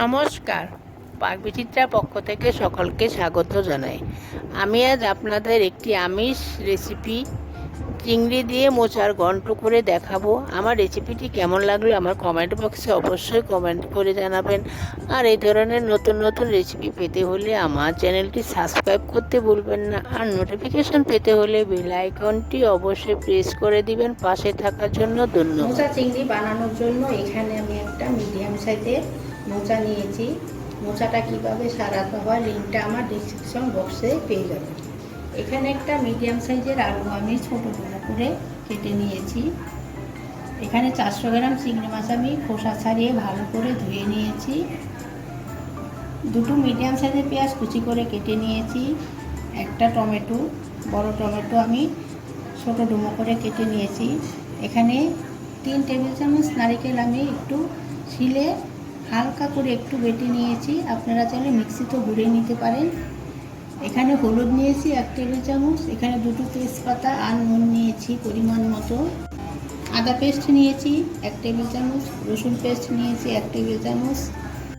নমস্কার। পাকবিচিত্রার পক্ষ থেকে সকলকে স্বাগত জানাই। আমি আজ আপনাদের একটি আমিষ রেসিপি, চিংড়ি দিয়ে মোচার ঘন্ট করে দেখাবো। আমার রেসিপিটি কেমন লাগল আমার কমেন্ট বক্সে অবশ্যই কমেন্ট করে জানাবেন। আর এই ধরনের নতুন নতুন রেসিপি পেতে হলে আমার চ্যানেলটি সাবস্ক্রাইব করতে ভুলবেন না। আর নোটিফিকেশন পেতে হলে বেল আইকনটি অবশ্যই প্রেস করে দিবেন। পাশে থাকার জন্য ধন্যবাদ। মোচা চিংড়ি বানানোর জন্য এখানে আমি একটা মিডিয়াম সাইজের মোচা নিয়েছি। মোচাটা কীভাবে সারাতে হয় লিঙ্কটা আমার ডিসক্রিপশন বক্সে পেয়ে যাবে। এখানে একটা মিডিয়াম সাইজের আলু আমি ছোটো বড়ো করে কেটে নিয়েছি। এখানে চারশো গ্রাম চিংড়ি মাছ আমি খোসা ছাড়িয়ে ভালো করে ধুয়ে নিয়েছি। দুটো মিডিয়াম সাইজের পেঁয়াজ কুচি করে কেটে নিয়েছি। একটা টমেটো, বড় টমেটো আমি ছোটো ডুমো করে কেটে নিয়েছি। এখানে তিন টেবিল চামচ নারিকেল আমি একটু শিলে হালকা করে একটু বেটে নিয়েছি। আপনারা চাইলে মিক্সিতেও গুঁড়ে নিতে পারেন। এখানে হলুদ নিয়েছি, এক টেবিল চামচ। এখানে দুটো তেজপাতা আর নুন নিয়েছি পরিমাণ মতো। আদা পেস্ট নিয়েছি, এক টেবিল চামচ। রসুন পেস্ট নিয়েছি, এক টেবিল চামচ।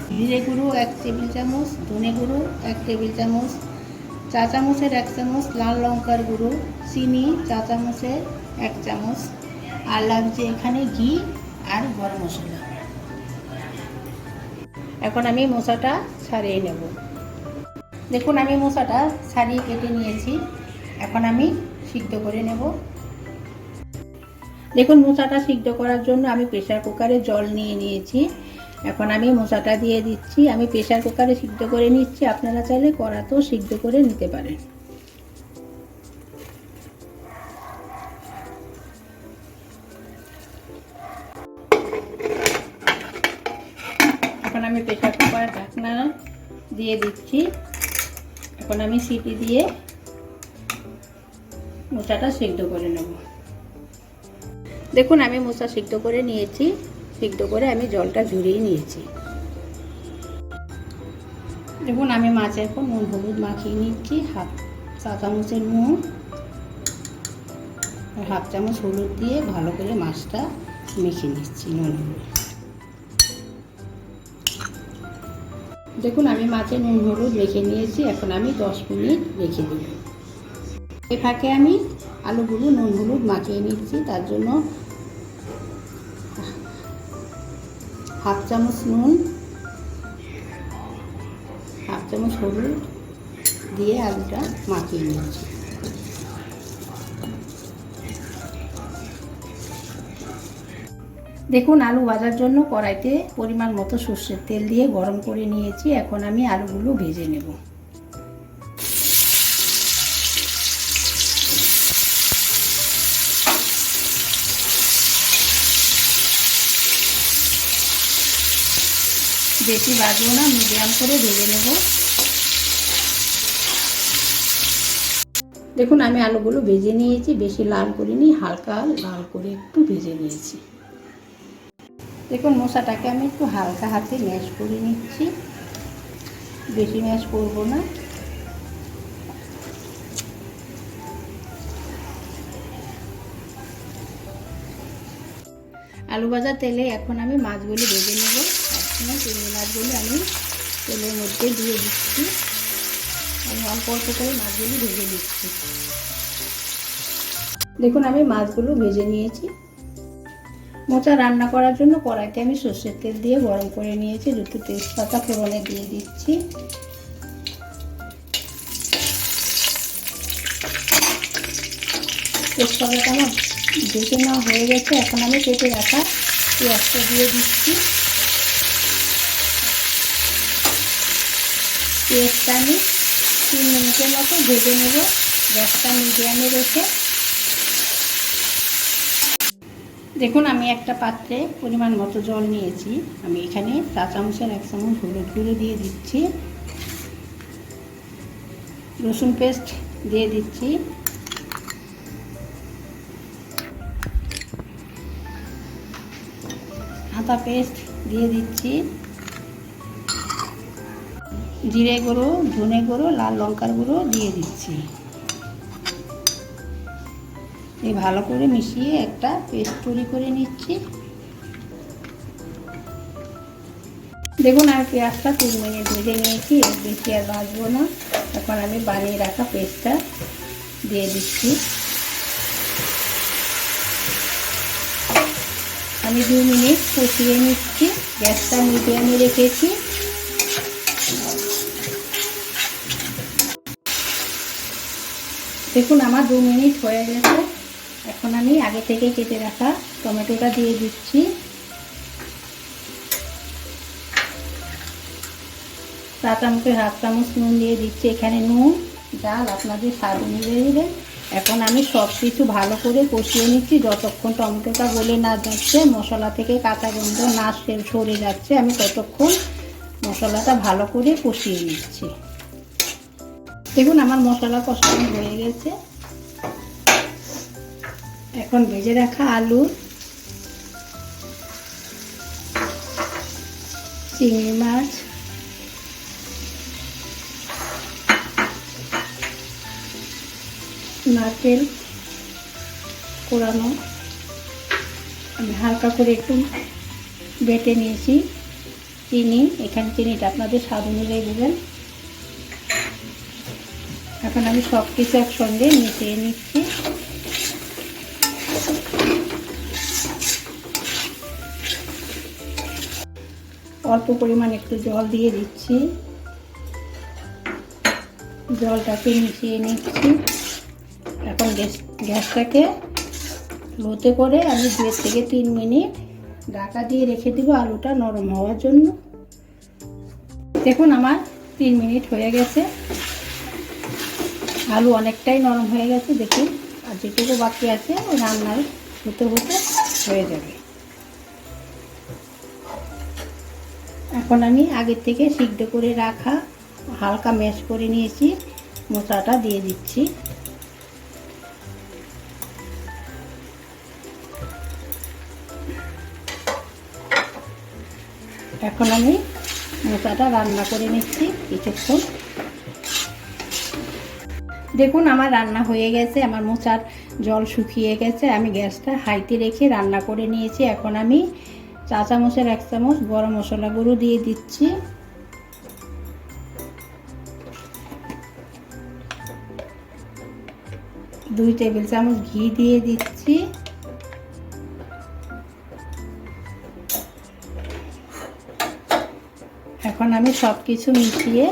জিরে গুঁড়ো, এক টেবিল চামচ। ধনে গুঁড়ো, এক টেবিল চামচ। চা চামচের এক চামচ লাল লঙ্কার গুঁড়ো। চিনি, চা চামচের এক চামচ। আর লাগছে এখানে ঘি আর গরম মশলা। এখন আমি মশাটা ছাড়িয়ে নেব। দেখুন, আমি মশাটা ছাড়িয়ে কেটে নিয়েছি। এখন আমি সিদ্ধ করে নেব। দেখুন, মশাটা সিদ্ধ করার জন্য আমি প্রেশার কুকারে জল নিয়ে নিয়েছি। এখন আমি মশাটা দিয়ে দিচ্ছি। আমি প্রেশার কুকারে সিদ্ধ করে নিচ্ছি। আপনারা চাইলে কড়াতেও সিদ্ধ করে নিতে পারেন। দিয়ে দিচ্ছি। এখন আমি সিটি দিয়ে মোচাটা সিদ্ধ করে নেব। দেখুন, আমি মোচা সিদ্ধ করে নিয়েছি। সিদ্ধ করে আমি জলটা ঝরিয়ে নিয়েছি। দেখুন, আমি মাছের পর নুন, হলুদ মাখিয়ে নিচ্ছি। হাফ চা চামচের নুন হাফ চামচ হলুদ দিয়ে ভালো করে মাছটা মেখে নিচ্ছি নুন, হলুদ। দেখুন, আমি মাছে নুন, হলুদ রেখে নিয়েছি, এখন আমি দশ মিনিট রেখে দেব এ ফাঁকে আমি আলুগুলো, নুন, হলুদ মাখিয়ে নিচ্ছি, তার জন্য হাফ চামচ নুন, হাফ চামচ হলুদ দিয়ে আলুটা মাখিয়ে নিচ্ছি। দেখুন, আলু ভাজার জন্য কড়াইতে পরিমাণ মতো সর্ষের তেল দিয়ে গরম করে নিয়েছি। এখন আমি আলুগুলো ভেজে নেব। বেশি ভাজবো না, মিডিয়াম করে ভেজে নেব। দেখুন, আমি আলুগুলো ভেজে নিয়েছি। বেশি লাল করিনি, হালকা লাল করে একটু ভেজে নিয়েছি। দেখুন মশাটাকে আমি একটু হালকা হাতে ম্যাশ করে নিচ্ছি। বেশি ম্যাশ করব না। আলু ভাজা তেলে এখন আমি মাছগুলি ভেজে নেব। একসময় চিংড়ি মাছগুলি আমি তেলের মধ্যে দিয়ে দিচ্ছি। আমি অল্প অল্প করে মাছগুলি ভেজে নিচ্ছি। দেখুন আমি মাছগুলো ভেজে নিয়েছি। মোচা রান্না করার জন্য কড়াইতে আমি সর্ষের তেল দিয়ে গরম করে নিয়েছি, দুটো তেজপাতা ফোড়নে দিয়ে দিচ্ছি। তেজপাতাটা আমার দেখে নেওয়া হয়ে গেছে, এখন আমি কেটে রাখা পেঁয়াজটা দিয়ে দিচ্ছি। পেঁয়াজটা আমি তিন মিনিটের মতো ভেজে নেব, গ্যাসটা মিডিয়ামে রেখে দেখুন, আমি একটা পাত্রে পরিমাণ মতো জল নিয়েছি। আমি এখানে চা চামচের এক চামচ হলুদ গুঁড়ো দিয়ে দিচ্ছি। রসুন পেস্ট দিয়ে দিচ্ছি। আদা পেস্ট দিয়ে দিচ্ছি। জিরে গুঁড়ো, ধনে গুঁড়ো, লাল লঙ্কার গুঁড়ো দিয়ে দিচ্ছি। এই ভালো করে মিশিয়ে একটা পেস্ট তৈরি করে নিচ্ছি। দেখুন, আমি পেঁয়াজটা তিন মিনিট ভেজে নিয়েছি, এর বেশি আর ভাজবো না। এখন আমি বানিয়ে রাখা পেস্টটা দিয়ে দিচ্ছি। আমি দু মিনিট কষিয়ে নিচ্ছি, গ্যাসটা মিডিয়ামে রেখেছি। দেখুন, আমার দু মিনিট হয়ে গেছে। এখন আমি আগে থেকে কেটে রাখা টমেটোটা দিয়ে দিচ্ছি। চা চামচের হাফ চামচ নুন দিয়ে দিচ্ছি এখানে নুন। ডাল আপনাদের স্বাদ অনুযায়ী দেবেন এখন আমি সব কিছু ভালো করে কষিয়ে নিচ্ছি। যতক্ষণ টমেটোটা গলে না যাচ্ছে, মশলা থেকে কাঁচা গন্ধ না সরে যাচ্ছে, আমি ততক্ষণ মশলাটা ভালো করে কষিয়ে নিচ্ছি। দেখুন, আমার মশলা কষানো হয়ে গেছে। এখন ভেজে রাখা আলু, চিংড়ি মাছ, নারকেল কোরানো। আমি হালকা করে একটু বেটে নিয়েছি চিনি, এখানে চিনিটা আপনাদের স্বাদ অনুযায়ী দেবেন। এখন আমি সব কিছু একসঙ্গে মিশিয়ে নিচ্ছি। অল্প পরিমাণ একটু জল দিয়ে দিচ্ছি। জলটাকে মিশিয়ে নিচ্ছি। এখন গ্যাস, গ্যাসটাকে লোতে করে আমি দুই থেকে তিন মিনিট ঢাকা দিয়ে রেখে দিব আলুটা নরম হওয়ার জন্য। দেখুন আমার তিন মিনিট হয়ে গেছে। আলু অনেকটাই নরম হয়ে গেছে, দেখুন। আর যেটুকু বাকি আছে, ওই রান্নার হতে হতে হয়ে যাবে। এখন আমি আগের থেকে সিদ্ধ করে রাখা হালকা ম্যাশ করে নিয়েছি, মশলাটা দিয়ে দিচ্ছি। এখন আমি মোচাটা রান্না করে নিচ্ছি কিছুক্ষণ। দেখুন, আমার রান্না হয়ে গেছে, আমার মোচার জল শুকিয়ে গেছে, আমি গ্যাসটা হাইতে রেখে রান্না করে নিয়েছি। এখন আমি চা চামচের এক চামচ গরম মশলা গুঁড়ো দিয়ে দিচ্ছি। দুই টেবিল চামচ ঘি দিয়ে দিচ্ছি। এখন আমি সব কিছু মিশিয়ে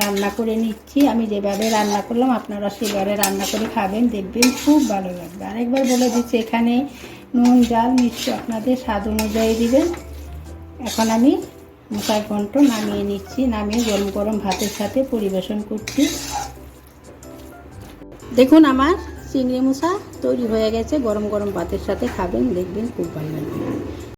রান্না করে নিচ্ছি। আমি যেভাবে রান্না করলাম, আপনারা সেভাবে রান্না করে খাবেন, দেখবেন খুব ভালো লাগবে। আরেকবার বলে দিচ্ছি, এখানে নুন, জাল, মিষ্টি আপনাদের স্বাদ অনুযায়ী দেবেন। এখন আমি মশার ঘন্ট নামিয়ে নিচ্ছি, নামিয়ে গরম গরম ভাতের সাথে পরিবেশন করছি। দেখুন আমার চিংড়ি মশা তৈরি হয়ে গেছে, গরম গরম ভাতের সাথে খাবেন, দেখবেন খুব ভালো লাগবে।